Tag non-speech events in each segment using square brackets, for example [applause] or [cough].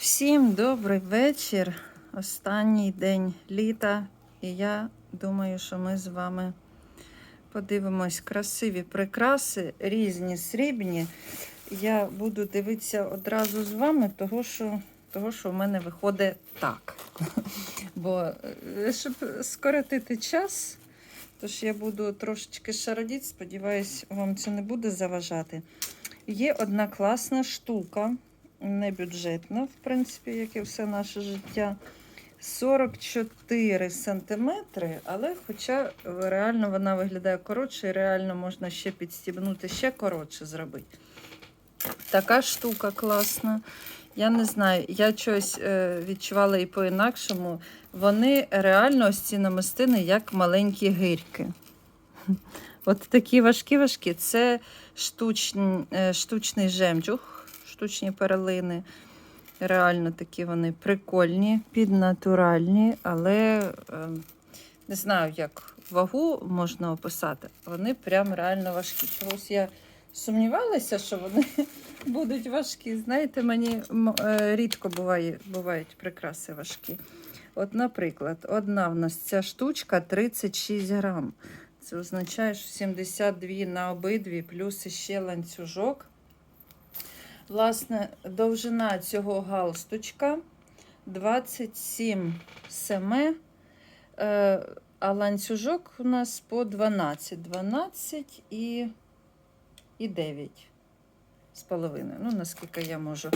Всім добрий вечір. Останній день літа. І я думаю, що ми з вами подивимось красиві прикраси, різні срібні. Я буду дивитися одразу з вами, того що, того, що в мене виходить так. [laughs] Бо е, щоб скоротити час, тож я буду трошечки шародіти, сподіваюсь, вам це не буде заважати. Є одна класна штука, не бюджетна, в принципі, як і все наше життя. 44 сантиметри, але хоча реально вона виглядає коротше, і реально можна ще підстібнути, ще коротше зробити. Така штука класна. Я не знаю, я щось е, відчувала і по-інакшому. Вони реально ось ці намистини, як маленькі гирьки. От такі важкі-важкі. Це штучний, штучний жемчуг, штучні перлини. Реально такі вони прикольні, піднатуральні, але е, не знаю, як вагу можна описати. Вони прям реально важкі. Чогось я сумнівалася, що вони [laughs] будуть важкі. Знаєте, мені е, рідко буває, бувають прикраси важкі. От, наприклад, одна в нас ця штучка 36 грам. Це означає, що 72 на обидві, плюс іще ланцюжок. Власне, довжина цього галстучка 27 см, е, а ланцюжок у нас по 12. 12 і, і 9 з половиною. Ну, наскільки я можу.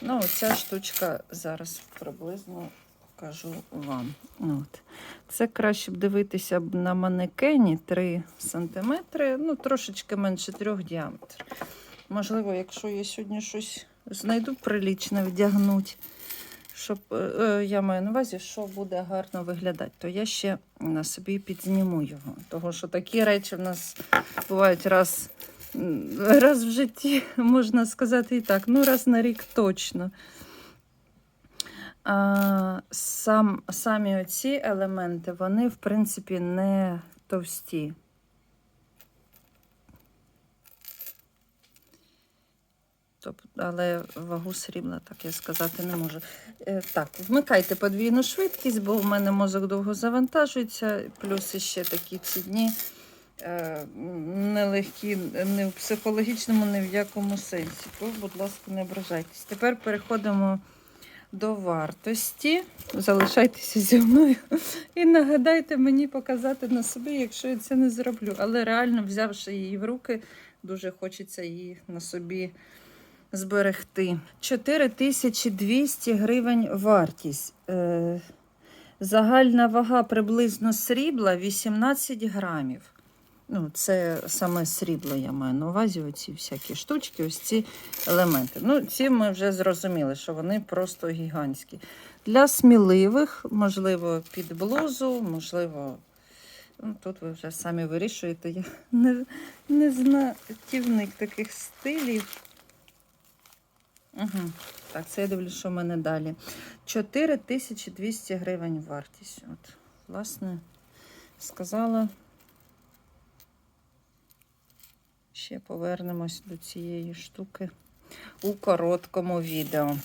Ну, ця штучка зараз приблизно покажу вам. От. Це краще б дивитися на манекені 3 см, ну, трошечки менше 3 діаметр. Можливо, якщо я сьогодні щось знайду прилічне вдягнути, щоб е, е, я маю на увазі, що буде гарно виглядати, то я ще на собі підзніму його. Тому що такі речі в нас бувають раз, раз в житті, [laughs] можна сказати і так, ну раз на рік точно. А, сам, самі оці елементи, вони, в принципі, не товсті. Але вагу срібла, так я сказати не можу. Е, так, вмикайте подвійну швидкість, бо в мене мозок довго завантажується, плюс іще такі ці дні е, нелегкі не в психологічному, ні в якому сенсі. То, будь ласка, не ображайтесь. Тепер переходимо до вартості. Залишайтеся зі мною і нагадайте мені показати на собі, якщо я це не зроблю. Але реально, взявши її в руки, дуже хочеться її на собі зберегти. 4200 гривень вартість. Е, загальна вага приблизно срібла 18 грамів. Ну, це саме срібло, я маю на увазі, оці всякі штучки, ось ці елементи. Ну, ці ми вже зрозуміли, що вони просто гігантські. Для сміливих, можливо, під блузу, можливо, ну, тут ви вже самі вирішуєте. Я не, не знатівник таких стилів. Угу. Так, це я дивлюся, що в мене далі. 4200 гривень вартість. От, власне, сказала. Ще повернемось до цієї штуки у короткому відео.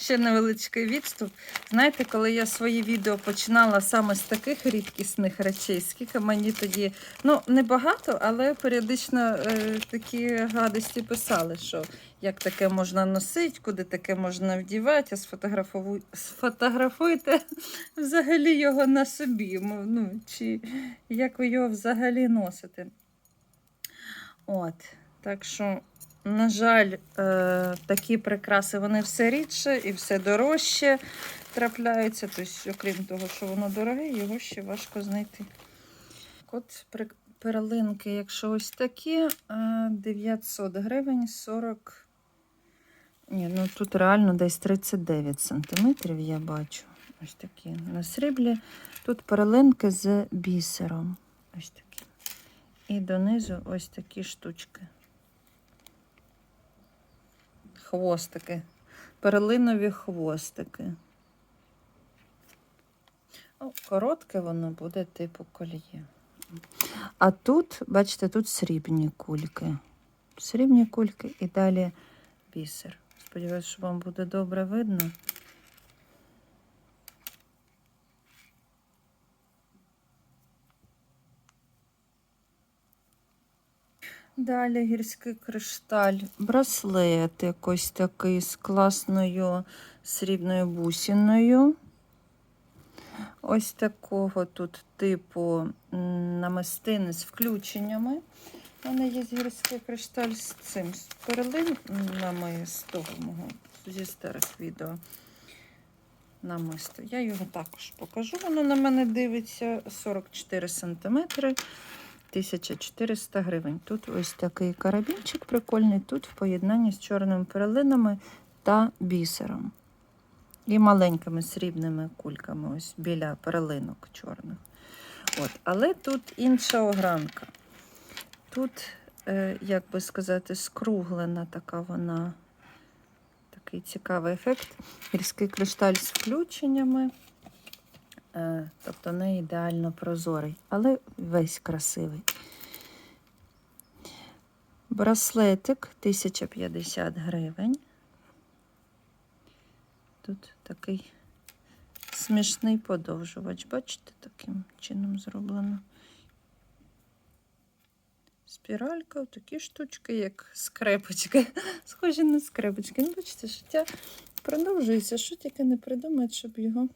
Ще невеличкий відступ. Знаєте, коли я свої відео починала саме з таких рідкісних речей, скільки мені тоді, ну, небагато, але періодично е, такі гадості писали, що як таке можна носити, куди таке можна вдівати, а сфотографуй, сфотографуйте [laughs] взагалі його на собі. Ну, чи як ви його взагалі носите. От, так що, на жаль, е, такі прикраси вони все рідше і все дорожче трапляються. Тобто, окрім того, що воно дороге, його ще важко знайти. От перлинки, якщо ось такі, е, 900 гривень 40. Ні, ну тут реально десь 39 сантиметрів, я бачу. Ось такі на сріблі. Тут перлинки з бісером. Ось такі. І донизу ось такі штучки. Хвостики. Перлинові хвостики. О, коротке воно буде типу коліє. А тут, бачите, тут срібні кульки. Срібні кульки і далі бісер. Сподіваюсь, що вам буде добре видно. Далі гірський кришталь, браслет якось такий з класною срібною бусиною. Ось такого тут типу намистини з включеннями. У мене є гірський кришталь з цим з перлинами з того мого зі старих відео намисто. Я його також покажу. Воно на мене дивиться 44 см. 1400 гривень. Тут ось такий карабінчик прикольний, тут в поєднанні з чорними перлинами та бісером. І маленькими срібними кульками, ось біля перлинок чорних. От. Але тут інша огранка. Тут, е, як би сказати, скруглена така вона, такий цікавий ефект. Гірський кришталь з включеннями. Е, Тобто не ідеально прозорий, але весь красивий. Браслетик 1050 гривень. Тут такий смішний подовжувач. Бачите, таким чином зроблено. Спіралька, такі штучки, як скрепочки. [laughs] Схожі на скрепочки. Ну, бачите, життя продовжується. Що тільки не придумають, щоб його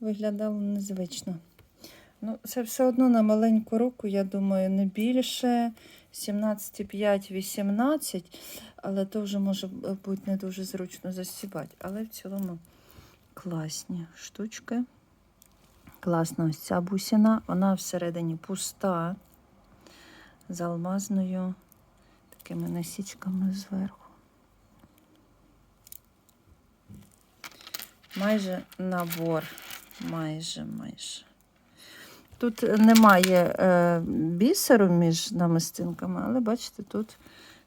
виглядало незвично. Ну, це все одно на маленьку руку, я думаю, не більше 17,5-18, але то вже може бути не дуже зручно засібати. Але в цілому класні штучки. Класна ось ця бусина, вона всередині пуста, з алмазною такими насічками зверху. Майже набор, майже, майже. Тут немає е, бісеру між намистинками, але бачите, тут,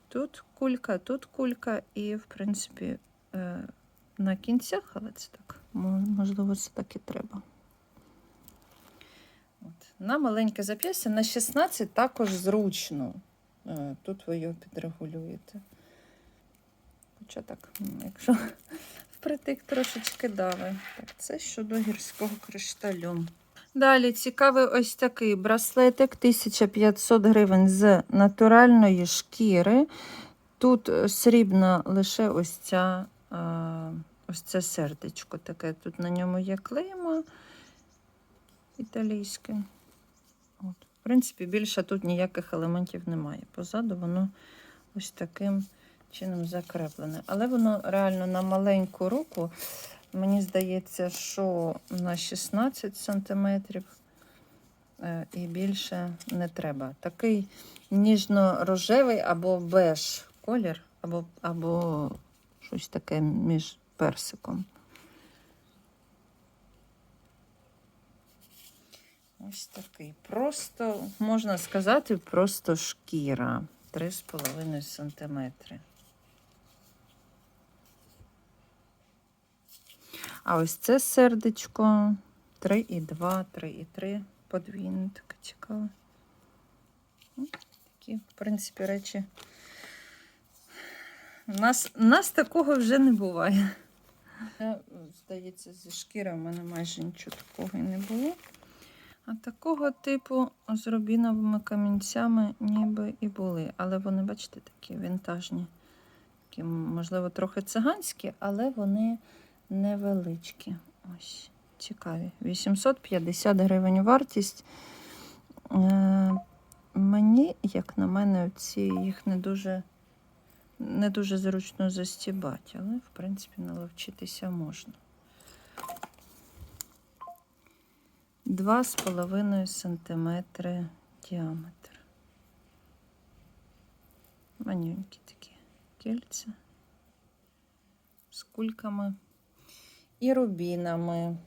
тут кулька, тут кулька, і, в принципі, е, на кінцях, але це так, можливо, це так і треба. От. На маленьке зап'ястя на 16 також зручно. Е, тут ви його підрегулюєте. Хоча так, якщо впритик трошечки дави. Так, це щодо гірського кришталю. Далі цікавий ось такий браслетик 1500 гривень з натуральної шкіри. Тут е, срібна лише ось ця, е, ось це сердечко таке. Тут на ньому є клеймо італійське. От. В принципі, більше тут ніяких елементів немає. Позаду воно ось таким чином закреплене. Але воно реально на маленьку руку. Мені здається, що на 16 сантиметрів е, і більше не треба. Такий ніжно-рожевий або беж колір, або, або щось таке між персиком. Ось такий. Просто, можна сказати, просто шкіра. 3,5 сантиметри. А ось це сердечко 3,2, 3,3. Подвійне таке цікаве. Ну, Такі, в принципі, речі. У нас, нас такого вже не буває. Здається, зі шкіри в мене майже нічого такого і не було. А такого типу з рубіновими камінцями ніби і були. Але вони, бачите, такі вінтажні. Такі, можливо, трохи циганські, але вони невеличкі. Ось, цікаві. 850 гривень вартість. Е, мені, як на мене, ці їх не дуже, не дуже зручно застібати, але, в принципі, наловчитися можна. 2,5 сантиметри діаметр. Манюнькі такі кільця з кульками і рубінами.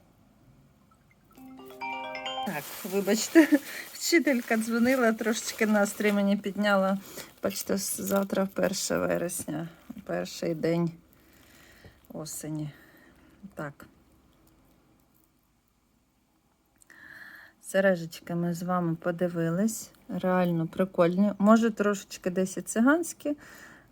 Так, вибачте, [laughs] вчителька дзвонила, трошечки настрій мені підняла. Бачите, завтра 1 вересня, перший день осені. Так. Сережечки ми з вами подивились. Реально прикольні. Може, трошечки десь і циганські,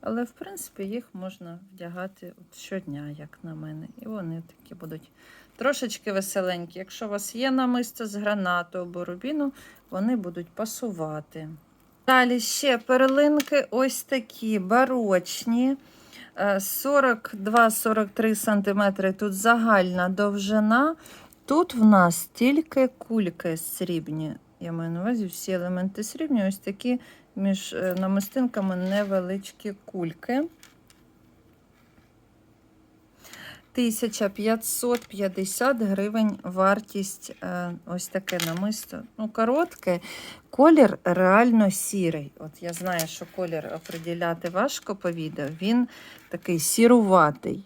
Але, в принципі, їх можна вдягати от щодня, як на мене. І вони такі будуть трошечки веселенькі. Якщо у вас є намисто з гранату або рубіну, вони будуть пасувати. Далі ще перлинки ось такі барочні. Е, 42-43 см тут загальна довжина. Тут в нас тільки кульки срібні. Я маю на увазі всі елементи срібні, ось такі між е, намистинками невеличкі кульки. 1550 гривень вартість е, ось таке намисто. Ну, коротке, колір реально сірий. От я знаю, що колір оприділяти важко по відео. Він такий сіруватий.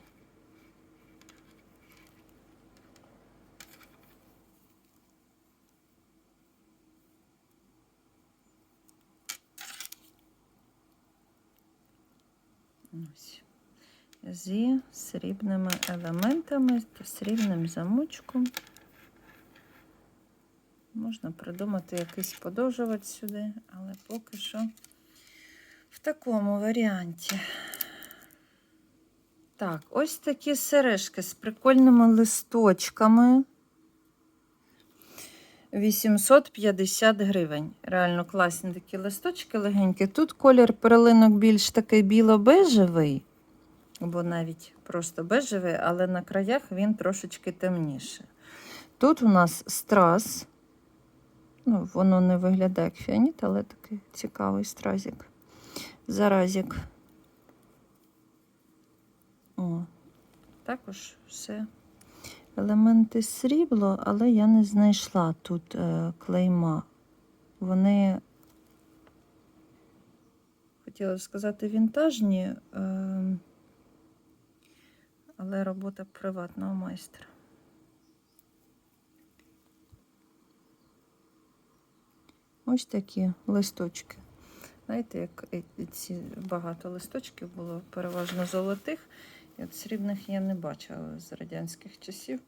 Ось. Зі срібними елементами та срібним замочком. Можна придумати якийсь подовжувач сюди, але поки що в такому варіанті. Так, ось такі сережки з прикольними листочками. 850 гривень. Реально класні такі листочки легенькі. Тут колір перлинок більш такий біло-бежевий, або навіть просто бежевий, але на краях він трошечки темніше. Тут у нас страз. Ну, воно не виглядає як фіаніт, але такий цікавий стразик. Заразик. О, також все елементи срібло, але я не знайшла тут е, клейма. Вони, хотіла сказати, вінтажні, е, але робота приватного майстра. Ось такі листочки. Знаєте, як і ці багато листочків було переважно золотих. І от срібних я не бачила з радянських часів.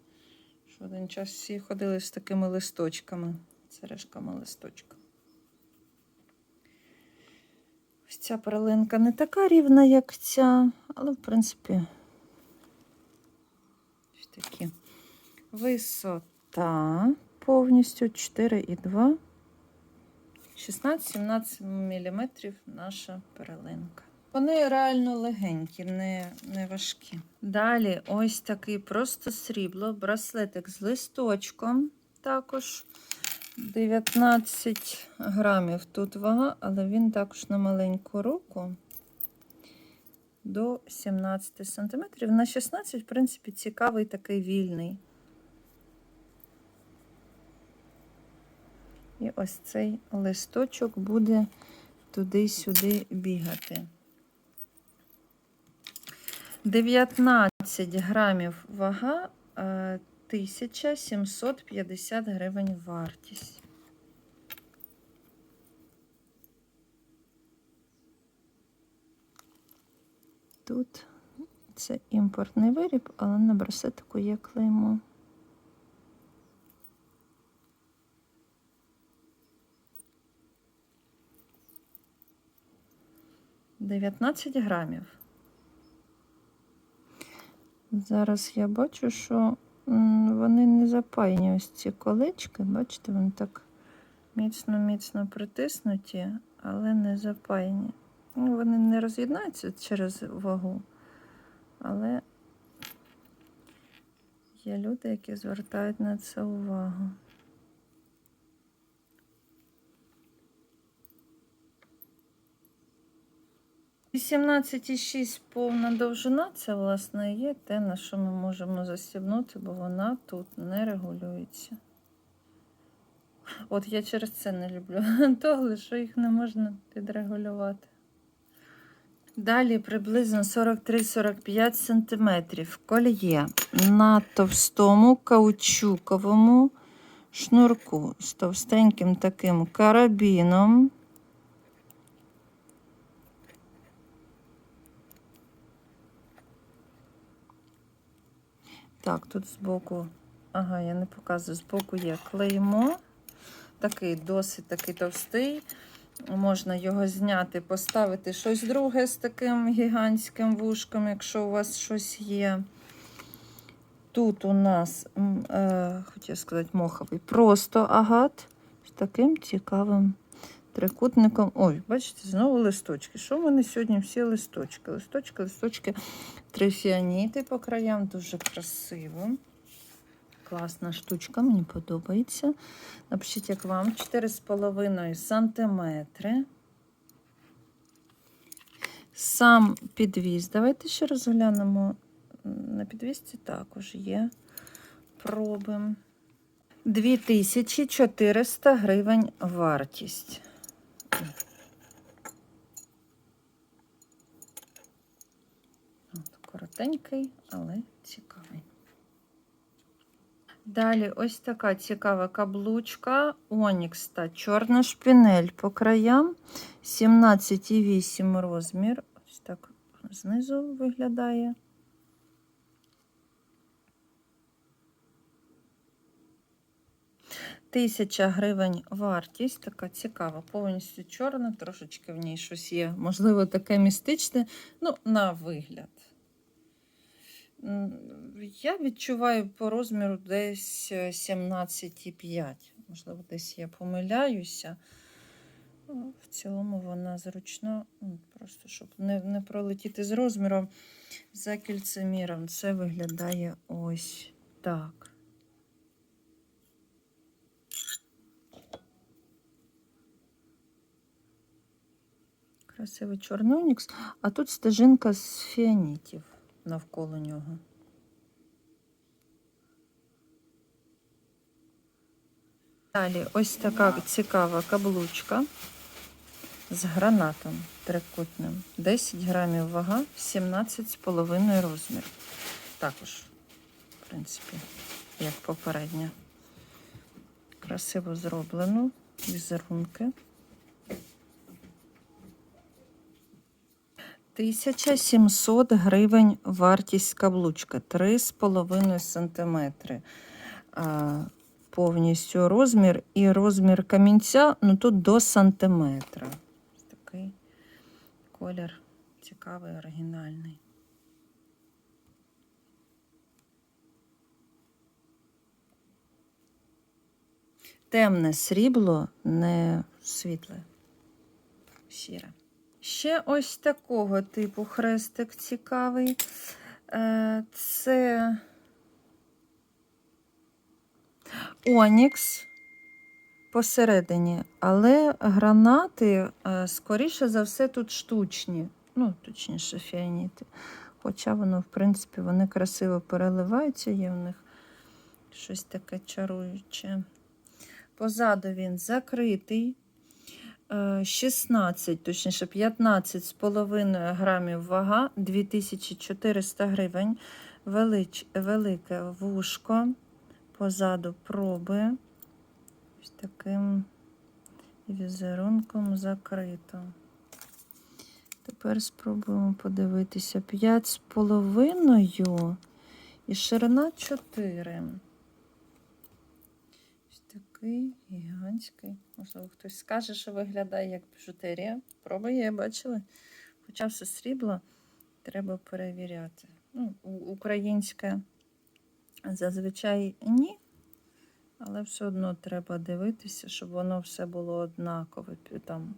Що один час всі ходили з такими листочками, сережками листочками. Ось ця перлинка не така рівна, як ця, але в принципі ось такі. Висота повністю 4,2. 16-17 мм наша перлинка. Вони реально легенькі, не, не важкі. Далі ось такий просто срібло, браслетик з листочком. Також 19 грамів тут вага, але він також на маленьку руку до 17 см. На 16, в принципі, цікавий такий вільний. І ось цей листочок буде туди-сюди бігати. 19 грамів вага, е, 1750 гривень вартість. Тут це імпортний виріб, але на браслетику є клеймо. Дев'ятнадцять грамів. Зараз я бачу, що вони не запаяні ось ці колечки. Бачите, вони так міцно-міцно притиснуті, але не запаяні. Ну, вони не роз'єднаються через вагу, але є люди, які звертають на це увагу. Вісімнадцять і шість повна довжина, це, власне, є те, на що ми можемо застібнути, бо вона тут не регулюється. От я через це не люблю [laughs] тогли, що їх не можна підрегулювати. Далі приблизно 43-45 см кольє на товстому каучуковому шнурку з товстеньким таким карабіном. Так, тут збоку, ага, я не показую, збоку є клеймо. Такий досить такий товстий. Можна його зняти, поставити щось друге з таким гігантським вушком, якщо у вас щось є. Тут у нас, е, хотів сказати, моховий, просто агат з таким цікавим трикутником. Ой, бачите, знову листочки. Що в мене сьогодні всі листочки? Листочки, листочки, три фіаніти по краям, дуже красиво. Класна штучка, мені подобається. Напишіть, як вам 4,5 сантиметри. Сам підвіз. Давайте ще розглянемо. На підвісці також є проби. 2400 гривень вартість. От, коротенький, але цікавий. Далі ось така цікава каблучка Онікс та чорна шпінель по краям 17,8 розмір. Ось так знизу виглядає. Тисяча гривень вартість, така цікава, повністю чорна, трошечки в ній щось є. Можливо, таке містичне, ну, на вигляд. Я відчуваю по розміру десь е, 17,5. Можливо, десь я помиляюся. Ну, В цілому вона зручна, ну, просто щоб не, не пролетіти з розміром за кільцеміром. Це виглядає ось так. Красивий чорнонікс, а тут стежинка з фіанітів навколо нього. Далі ось така цікава каблучка з гранатом трикутним. 10 грамів вага, 17,5 розмір. Також, в принципі, як попередня. Красиво зроблено, візерунки. 1700 гривень вартість каблучка, 3,5 см. Повністю розмір і розмір камінця, ну тут до сантиметра. Такий колір цікавий, оригінальний. Темне срібло, не світле, сіре. Ще ось такого типу хрестик цікавий. Е, Це Онікс посередині, але гранати, е, скоріше за все, тут штучні. Ну, точніше, фіаніти. Хоча воно, в принципі, вони красиво переливаються, є в них щось таке чаруюче. Позаду він закритий. Е, 16, точніше 15 з половиною грамів вага, 2400 гривень, Велич, велике вушко, позаду проби, ось таким візерунком закрито. Тепер спробуємо подивитися 5 з половиною і ширина 4. Такий гігантський. Можливо, хтось скаже, що виглядає як біжутерія. Проби є, бачили? Хоча все срібло, треба перевіряти. Ну, українське зазвичай ні, але все одно треба дивитися, щоб воно все було однакове. Там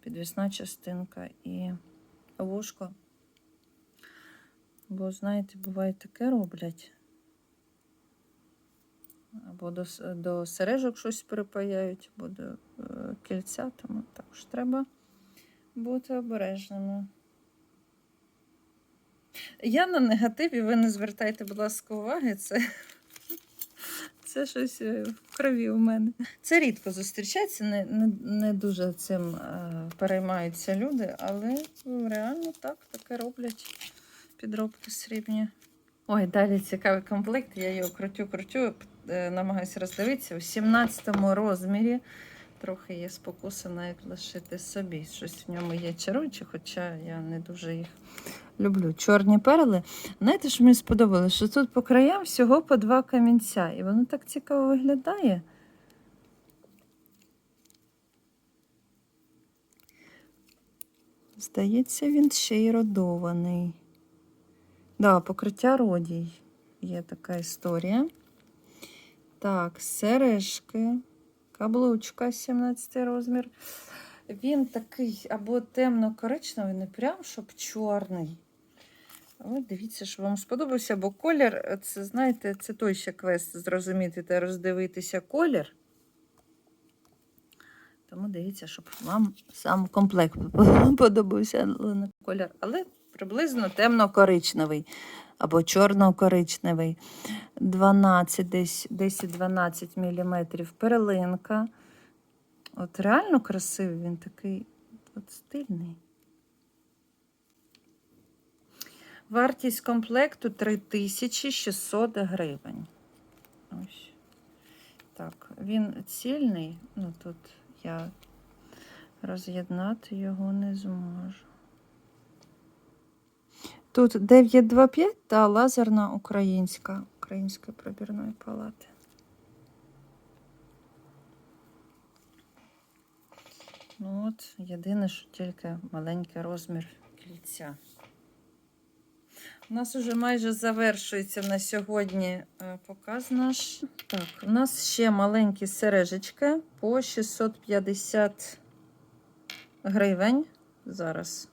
підвісна частинка і вушко. Бо, знаєте, буває таке роблять. Або до, до сережок щось припаяють, або до е, кільця, тому також треба бути обережними. Я на негативі, ви не звертайте, будь ласка, уваги, це, це щось е, в крові у мене. Це рідко зустрічається, не, не, не дуже цим е, переймаються люди, але ну, реально так, таке роблять підробки срібні. Ой, далі цікавий комплект. Я його крутю-крутю, намагаюся роздивитися. У 17 розмірі трохи є спокуса навіть лишити собі. Щось в ньому є чаруюче, хоча я не дуже їх люблю. Чорні перли. Знаєте, що мені сподобалося? Що тут по краям всього по два камінця. І воно так цікаво виглядає. Здається, він ще й родований. Да, покриття родій. Є така історія. Так, сережки, каблучка 17 розмір. Він такий або темно-коричневий, не прям щоб чорний. Але дивіться, що вам сподобався, бо колір, це, знаєте, це той ще квест зрозуміти та роздивитися колір. Тому дивіться, щоб вам сам комплект [laughs] подобався колір. Але приблизно темно-коричневий або чорно-коричневий. 12, десь 10-12 мм перлинка. От реально красивий, він такий от стильний. Вартість комплекту 3600 гривень. Ось. Так, він цільний, ну тут я роз'єднати його не зможу. Тут 925 та лазерна українська Української пробірної палати. Ну от, єдине, що тільки маленький розмір кільця. У нас уже майже завершується на сьогодні е, показ наш. Так, у нас ще маленькі сережечки по 650 гривень. Зараз.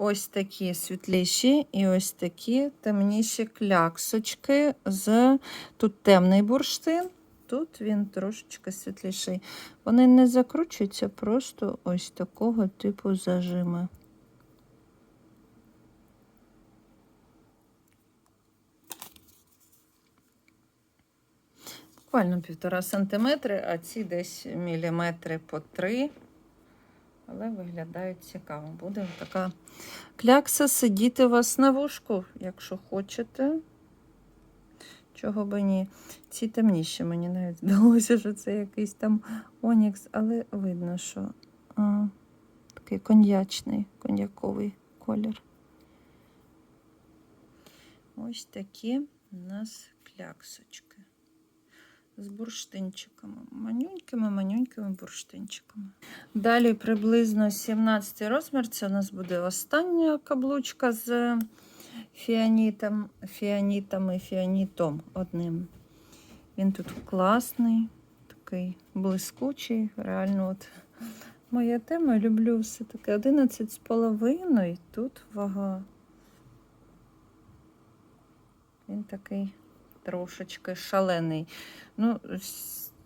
Ось такі світліші і ось такі темніші кляксочки з тут темний бурштин, тут він трошечки світліший. Вони не закручуються, просто ось такого типу зажими. Буквально півтора сантиметри, а ці десь міліметри по три. Але виглядають цікаво. Буде така клякса сидіти у вас на вушку, якщо хочете. Чого би ні. Ці темніші, мені навіть [laughs] здалося, що це якийсь там онікс, але видно, що а, такий коньячний, коньяковий колір. Ось такі у нас кляксочки з бурштинчиками. Манюнькими-манюнькими бурштинчиками. Далі приблизно 17 розмір. Це у нас буде остання каблучка з фіанітом, фіанітами, фіанітом одним. Він тут класний, такий блискучий. Реально, от моя тема, люблю все таке 11,5. Тут вага. Він такий трошечки шалений. Ну,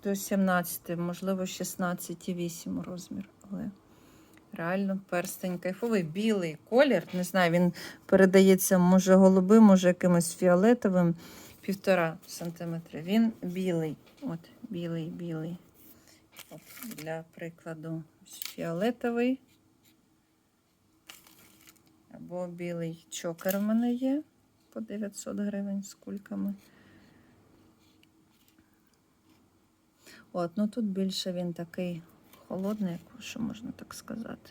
до 17, можливо, 16,8 розмір. Але реально перстень кайфовий, білий колір. Не знаю, він передається, може, голубим, може, якимось фіолетовим. Півтора сантиметри. Він білий. От, білий, білий. От, для прикладу, фіолетовий. Або білий чокер в мене є по 900 гривень з кульками. От, ну тут більше він такий холодний, що можна так сказати.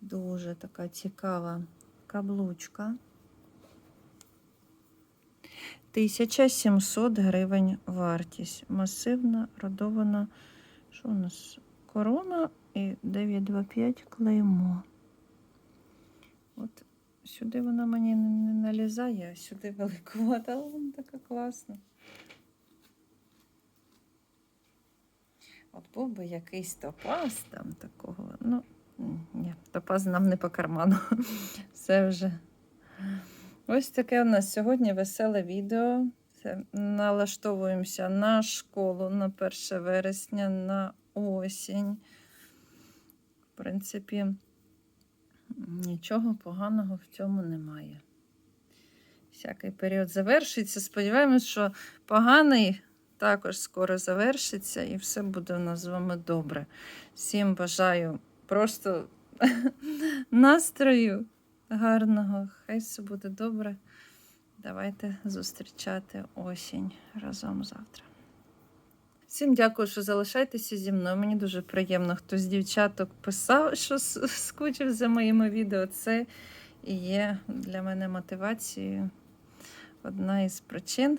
Дуже така цікава каблучка. 1700 гривень вартість. Масивна, родована. Що у нас? Корона і 925 клеймо. От сюди вона мені не, налізає, а сюди великувата, вона така класна. От був би якийсь топаз там такого. Ну, ні, топаз нам не по карману. [laughs] Все вже. Ось таке у нас сьогодні веселе відео. Це налаштовуємося на школу на 1 вересня, на осінь. В принципі, нічого поганого в цьому немає. Всякий період завершиться. Сподіваємось, що поганий також скоро завершиться і все буде у нас з вами добре. Всім бажаю просто [laughs] настрою гарного. Хай все буде добре. Давайте зустрічати осінь разом завтра. Всім дякую, що залишаєтеся зі мною. Мені дуже приємно, хтось з дівчаток писав, що скучив за моїми відео. Це і є для мене мотивацією. Одна із причин